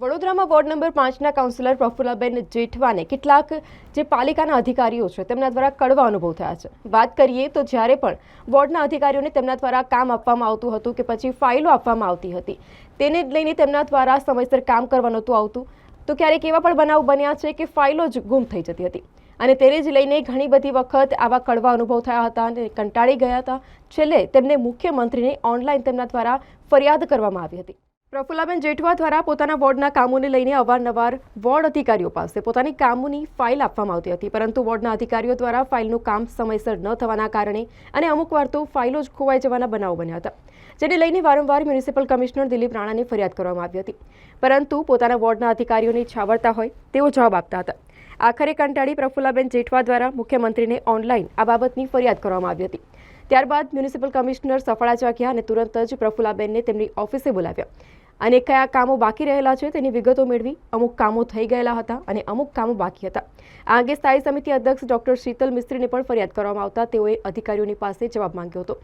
વડોદરામાં ward number પાંચના councillor Prafullaben જેઠવાને કેટલાક જે પાલિકાના અધિકારીઓ છે તેમના દ્વારા કડવા અનુભવ થયા છે. વાત કરીએ તો જ્યારે પણ વોર્ડના અધિકારીઓને તેમના દ્વારા કામ આપવામાં આવતું હતું કે પછી ફાઇલો આપવામાં આવતી હતી, તેને લઈને તેમના દ્વારા સમયસર કામ કરવા નહોતું આવતું, તો ક્યારેક એવા પણ બનાવ બન્યા છે કે ફાઇલો જ ગુમ થઈ જતી હતી. અને તેને જ લઈને ઘણી બધી વખત આવા કડવા અનુભવ થયા હતા અને કંટાળી ગયા હતા. છેલ્લે તેમને મુખ્યમંત્રીને ઓનલાઈન તેમના દ્વારા ફરિયાદ કરવામાં આવી હતી. પ્રફુલ્લાબેન જેઠવા દ્વારા પોતાના વોર્ડના કામોને લઈને અવારનવાર વોર્ડ અધિકારીઓ પાસે પોતાની કામોની ફાઇલ આપવામાં આવતી હતી, પરંતુ વોર્ડના અધિકારીઓ દ્વારા ફાઇલનું કામ સમયસર ન થવાના કારણે અને અમુક વાર તો ફાઇલો જ ખોવાઈ જવાના બનાવો બન્યા હતા, જેને લઈને વારંવાર મ્યુનિસિપલ કમિશનર દિલીપ રાણાને ફરિયાદ કરવામાં આવી હતી. પરંતુ પોતાના વોર્ડના અધિકારીઓને છાવરતા હોય તેવો જવાબ આપતા હતા. આખરે કંટાળી પ્રફુલ્લાબેન જેઠવા દ્વારા મુખ્યમંત્રીને ઓનલાઈન આ બાબતની ફરિયાદ કરવામાં આવી હતી. ત્યારબાદ મ્યુનિસિપલ કમિશનર સફળા ગયા અને તુરંત જ પ્રફુલ્લાબેનને તેમની ઓફિસે બોલાવ્યા. અને કયા કામો બાકી રહેલા છે તેની વિગતો મેળવી અમુક કામો થઈ ગયેલા હતા અને અમુક કામો બાકી હતા. આ અંગે સ્થાયી સમિતિ અધ્યક્ષ ડોક્ટર શીતલ મિસ્ત્રીને પણ ફરિયાદ કરવામાં આવતા તેઓએ અધિકારીઓની પાસે જવાબ માંગ્યો હતો.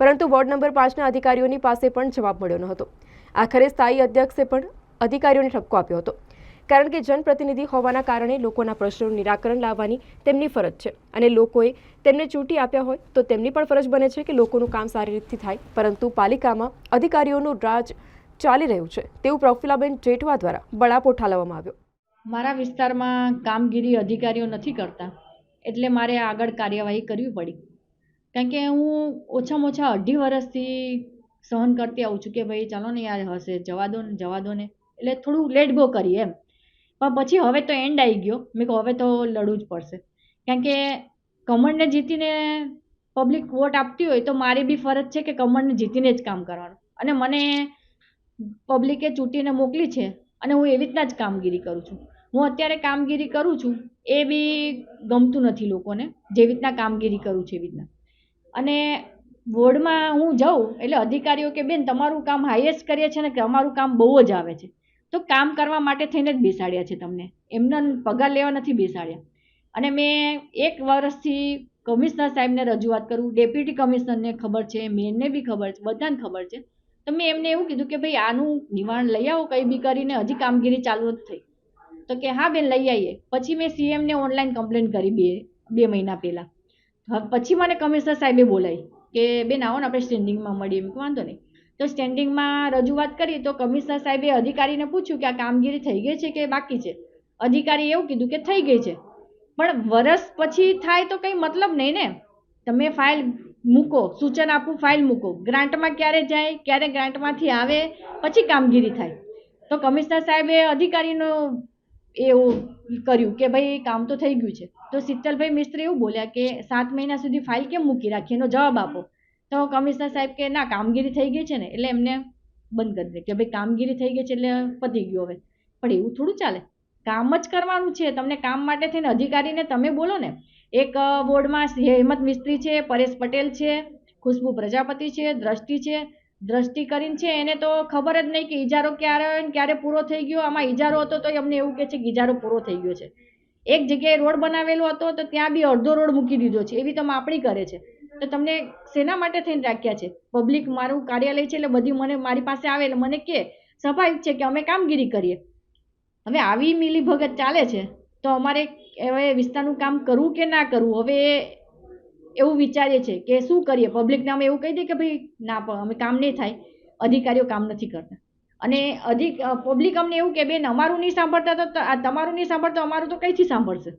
પરંતુ વોર્ડ નંબર પાંચના અધિકારીઓની પાસે પણ જવાબ મળ્યો ન હતો. આખરે સ્થાયી અધ્યક્ષે પણ અધિકારીઓને ઠપકો આપ્યો હતો. કારણ કે જનપ્રતિનિધિ હોવાના કારણે લોકોના પ્રશ્નોનું નિરાકરણ લાવવાની તેમની ફરજ છે અને લોકોએ તેમને ચૂંટી આપ્યા હોય તો તેમની પણ ફરજ બને છે કે લોકોનું કામ સારી રીતથી થાય. પરંતુ પાલિકામાં અધિકારીઓનું રાજ ચાલી રહ્યું છે તેવું પ્રફુલાબેન જેઠવા દ્વારા બળાપો ઠાલવવામાં આવ્યો. મારા વિસ્તારમાં કામગીરી અધિકારીઓ નથી કરતા એટલે મારે આગળ કાર્યવાહી કરવી પડી. કારણ કે હું ઓછામાં ઓછા અઢી વર્ષથી સહન કરતી આવું છું કે ભાઈ ચાલો ને યાર હશે, જવા દો ને, જવા દો ને. એટલે થોડું લેટ ગો કરીએ એમ. પણ પછી હવે તો એન્ડ આવી ગયો. મેં કહું હવે તો લડવું જ પડશે. કારણ કે કમળને જીતીને પબ્લિક વોટ આપતી હોય તો મારી બી ફરજ છે કે કમળને જીતીને જ કામ કરવાનું. અને મને પબ્લિકે ચૂંટીને મોકલી છે અને હું એવી રીતના જ કામગીરી કરું છું. હું અત્યારે કામગીરી કરું છું એ બી ગમતું નથી લોકોને જેવી રીતના કામગીરી કરું છું એવી રીતના. અને વોર્ડમાં હું જાઉં એટલે અધિકારીઓ કે બેન તમારું કામ હાઈએસ્ટ કરીએ છે ને કે અમારું કામ બહુ જ આવે છે. તો કામ કરવા માટે થઈને જ બેસાડ્યા છે તમને. એમને પગાર લેવા નથી બેસાડ્યા. અને મેં એક વર્ષથી કમિશનર સાહેબને રજૂઆત કરું, ડેપ્યુટી કમિશનરને ખબર છે મેનને બી ખબર છે, બધાને ખબર છે. તો મેં એમને એવું કીધું કે ભાઈ આનું નિવારણ લઈ આવો કંઈ બી કરીને, હજી કામગીરી ચાલુ જ થઈ. તો કે હા બેન, લઈ આવીએ પછી મેં સીએમને ઓનલાઈન કમ્પ્લેન કરી બે બે મહિના પહેલાં. પછી મને કમિશનર સાહેબે બોલાવી કે, બેન, આવો ને, આપણે સ્ટેન્ડિંગમાં મળીએ. એમ વાંધો નહીં. તો સ્ટેન્ડિંગમાં રજૂઆત કરી તો કમિશનર સાહેબે અધિકારીને પૂછ્યું કે આ કામગીરી થઈ ગઈ છે કે બાકી છે? અધિકારીએ એવું કીધું કે થઈ ગઈ છે. પણ વરસ પછી થાય તો કંઈ મતલબ નહીં ને. તમે ફાઇલ મૂકો, સૂચન આપું ફાઇલ મૂકો. ગ્રાન્ટમાં ક્યારે જાય, ક્યારે ગ્રાન્ટમાંથી આવે, પછી કામગીરી થાય. તો કમિશનર સાહેબે અધિકારીનો એવું કર્યું કે ભાઈ કામ તો થઈ ગયું છે. તો શીતલભાઈ મિસ્ત્રી એવું બોલ્યા કે સાત મહિના સુધી ફાઇલ કેમ મૂકી રાખી? એનો જવાબ આપો. તો કમિશનર સાહેબ કે, ના, કામગીરી થઈ ગઈ છે ને, એટલે એમને બંધ કરી દે. કે, ભાઈ, કામગીરી થઈ ગઈ છે, એટલે પતી ગયું હવે. પણ એવું થોડું ચાલે. કામ જ કરવાનું છે. તમને કામ માટે થઈને અધિકારીને તમે બોલો ને. એક વોર્ડમાં હેમંત મિસ્ત્રી છે, પરેશ પટેલ છે, ખુશ્બુ પ્રજાપતિ છે, દ્રષ્ટિ છે, દ્રષ્ટિ કરીને છે, એને તો ખબર જ નહીં કે ઇજારો ક્યારે આવ્યો ને ક્યારે પૂરો થઈ ગયો. આમાં ઇજારો હતો તો એમને એવું કહે છે કે ઇજારો પૂરો થઈ ગયો છે. એક જગ્યાએ રોડ બનાવેલો હતો તો ત્યાં બી અડધો રોડ મૂકી દીધો છે. એવી તો માપણી કરે છે. તો તમને શેના માટે થઈને રાખ્યા છે? પબ્લિક મારું કાર્યાલય છે એટલે બધી મને મારી પાસે આવે એટલે મને કે સ્વાભાવિક છે કે અમે કામગીરી કરીએ. હવે આવી મિલીભગત ચાલે છે, તો અમારે હવે વિસ્તારનું કામ કરવું કે ના કરવું, હવે એવું વિચારીએ છે કે શું કરીએ? પબ્લિકને અમે એવું કહી દઈએ કે ભાઈ, ના અમે કામ નહીં થાય, અધિકારીઓ કામ નથી કરતા. અને અધિક પબ્લિક અમને એવું કે, બેન, અમારું નહીં સાંભળતા તો તમારું નહીં સાંભળતા અમારું તો કઈથી સાંભળશે?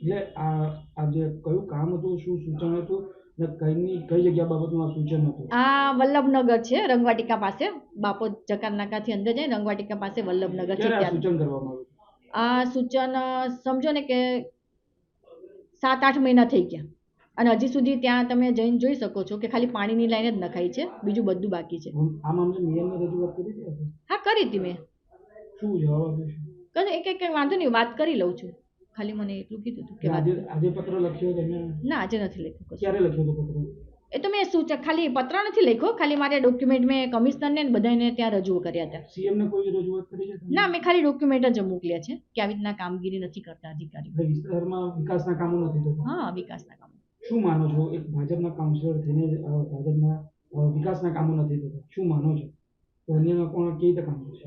એટલે આ આ જે કયું કામ હતું, શું સૂચન હતું? કઈની કઈ જગ્યા બાબતનું આ સૂચન હતું આ વલ્લભનગર છે રંગવાટિકા પાસે. બાપો જકાતથી અંદર જાય રંગવાટિકા પાસે વલ્લભનગર છે આ ત્યાં સૂચન કરવામાં આવ્યું? આ સૂચન સમજો ને કે સાત આઠ મહિના થઈ ગયા. અને હજી સુધી ત્યાં તમે જઈને જોઈ શકો છો કે ખાલી પાણીની લાઈન જ નખાઈ છે બીજું બધું બાકી છે. આ મામલે નિયમની રજૂઆત કરી છે હા કરી હતી મેં. શું જવાબ આપ્યો છે એક એક વાંધો નહીં વાત કરી લઉં છું. ખાલી મને એટલું કીધું હતું કે આજે પત્ર લખ્યો ના આજે નથી લખ્યો ક્યારે લખ્યો હતો પત્ર? એ તો મેં સૂચક ખાલી પત્ર નથી લખ્યો ખાલી મારે ડોક્યુમેન્ટ મેં કમિશનરને ને બધાને ત્યાં રજૂ કર્યા હતા. સીએમ ને કોઈ રજૂઆત કરી છે ના મેં ખાલી ડોક્યુમેન્ટ જ મોકલ્યા છે કે આવી રીતના કામગીરી નથી કરતા અધિકારી વિસ્તારમાં વિકાસના કામો નથી થતા? હા વિકાસના કામો. શું માનો છો? એક ભાજપના કાઉન્સિલર થઈને ભાજપના વિકાસના કામો નથી થતા. શું માનો છો? તો અન્યના કોણ કેવી રીતે કામ કરશે?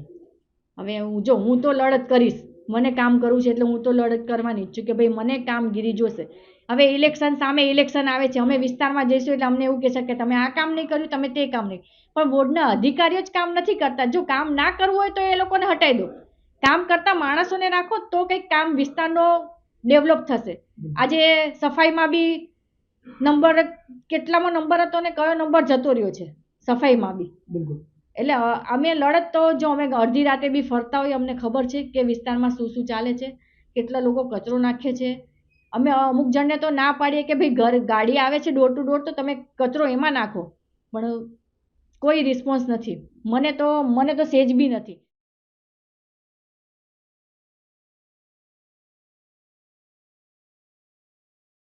હવે હું જો હું તો લડત કરીશ. મને કામ કરવું છે એટલે હું તો લડત કરવાની જ છું કે ભાઈ મને કામગીરી જોશે. હવે ઇલેક્શન સામે ઇલેક્શન આવે છે, અમે વિસ્તારમાં જઈશું એટલે અમને એવું કહેશે કે તમે આ કામ નહીં કર્યું, તમે તે કામ નહીં. પણ વોર્ડના અધિકારીઓ જ કામ નથી કરતા. જો કામ ના કરવું હોય તો એ લોકોને હટાવી દો. કામ કરતા માણસોને રાખો તો કંઈક કામ વિસ્તારનો ડેવલપ થશે. આજે સફાઈમાં બી નંબર કેટલામાં નંબર હતો ને કયો નંબર જતો રહ્યો છે? સફાઈમાં બી. બિલકુલ. એટલે અમે લડત તો જો અમે અડધી રાતે બી ફરતા હોય, અમને ખબર છે કે વિસ્તારમાં શું શું ચાલે છે, કેટલા લોકો કચરો નાખે છે. અમે અમુક જણને તો ના પાડીએ કે ભાઈ ઘર, ગાડી આવે છે ડોર ટુ ડોર તો તમે કચરો એમાં નાખો. પણ કોઈ રિસ્પોન્સ નથી. મને તો મને તો સેજ બી નથી.